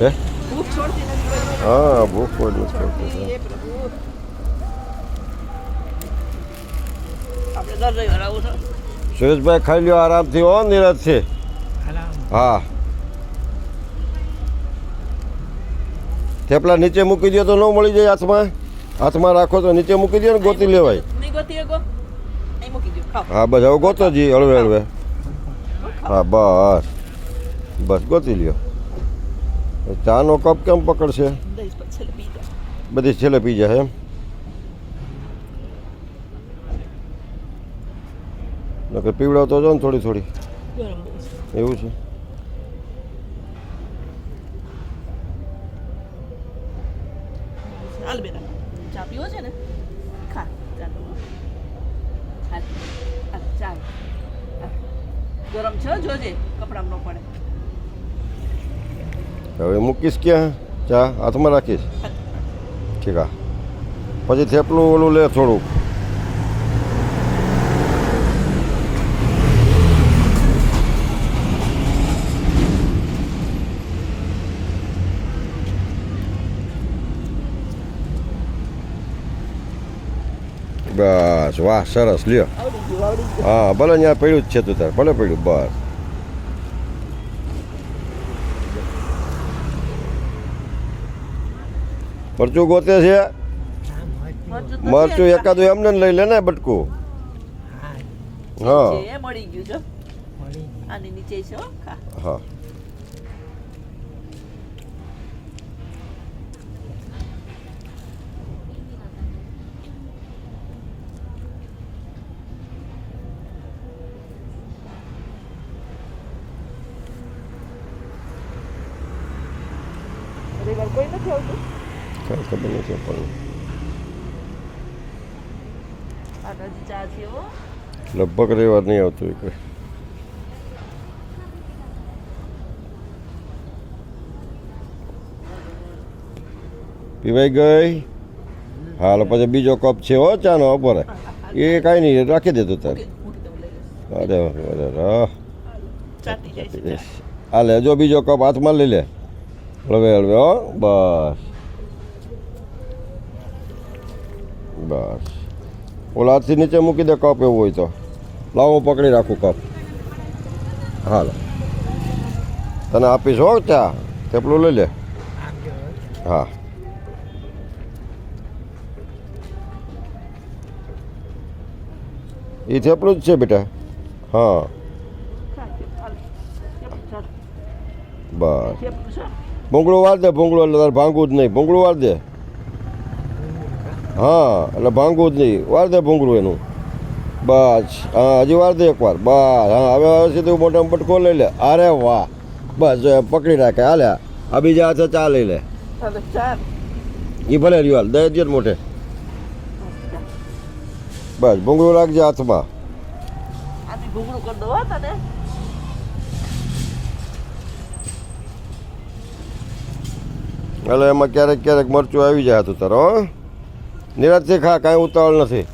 હે. હા ભૂખ કોઈ નથી છે. સુરેશભાઈ ખાઈ લ્યો આરામથી હો નિરાજથી. હા. થેપલા નીચે મૂકી દો તો ન મળી જાય હાથમાં. હાથમાં રાખો તો નીચે મૂકી દો ને ગોતી લેવાય. નહીં ગોતી શકો અહીં મૂકી દો ખાઓ. હા બસ હવે ગોતો જઈએ હળવે હળવે. હા બસ. બસ ગોતી લ્યો. ચાનો કપ કેમ પકડશે? જાઓ. બધી છેલ્લે પી જાય એમ? નકર પીવડાવતો જો ને થોડી થોડી. એવું છે? હાલ બેટા. ચા પીવો છે ને? ખા ચાલ. ગરમ છે જોજે કપડામાં ન પડે. હવે મૂકીશ ક્યાં ચા હાથમાં રાખીશ ઠીક હા પછી થેપલું ઓલું લે થોડુંક બસ વાહ સરસ લ્યો આવડી ગયું આવડી ગયું હા ભલે ત્યાં પડ્યું જ છે તું તાર ભલે પડ્યું બસ મરચું ગોતે છે મરચું તો મરચું છે. એકાદું એમને જ લઈ લે ને બટકું હા છે, એ મળી ગયું જો આની નીચે છે હો ખા હા રવિવાર કોઈ નથી આવતું કાંઈ ખબર નથી પણ આ હજી ચા છે હો લગભગ રવિવાર નહીં આવતું એ કોઈ પીવાઈ ગઈ હાલ પછી બીજો કપ છે હો ચાનો બપોરે એ કાંઈ નહીં રાખી દેતો તારે. અરે અરે હાલે જો બીજો કપ હાથમાં લઈ લે હળવે હળવે હો બસ બસ. ઓલા હાથથી નીચે મૂકી દે કપ એવું હોય તો. લાવો, પકડી રાખું કપ. હાલ. તને આપીશ હો ચા. તેપલું લઈ લે. હા. એ થેપલું જ છે બેટા. હા. બસ. ભૂંગળું વાર દે, ભૂંગળું, એટલે તારે ભાંગવું જ નહીં. ભૂંગળું વાર દે. હા એટલે ભાંગવું જ નહીં વાર દે ભૂંગળું એનું બસ હા હજી વાર દે એકવાર બસ હા હવે હવે સીધું મોટા બટકો લઈ લે અરે વાહ બસ જો એમ પકડી રાખે હાલે આ બીજા હાથે ચા લઈ લે હવે ચાલ એ ભલે રહ્યું હાલ દઈ દે જ મોટે બસ ભૂંગળું રાખજે હાથમાં આથી ઘૂંઘણું કરી દો હો તને એટલે એમાં ક્યારેક ક્યારેક મરચું આવી જાય હતું તારો નિરાજથી ખા કાંઈ ઉતાવળ નથી.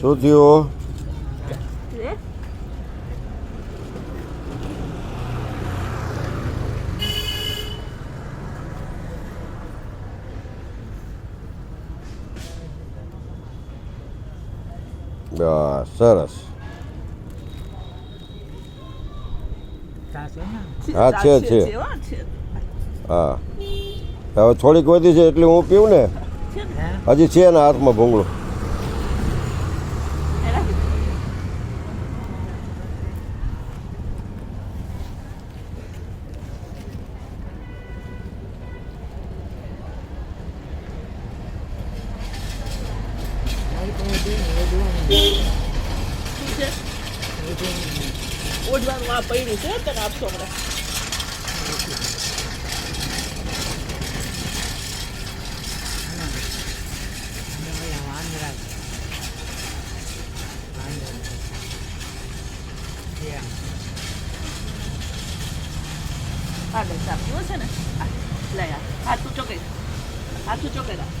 શું થયું સરસ. હા, છે, છે. હા હવે થોડીક વધી છે એટલે હું પીવું ને? હજી છે ને હાથમાં ભૂંગળું. શું છે? ઓઢવાનું આ પડ્યું છે તને આપશો હમણાં હા બેન ચા પીવો છે ને હા, લઈ આ હા તું ચોકડી હાથું ચોકે રાખ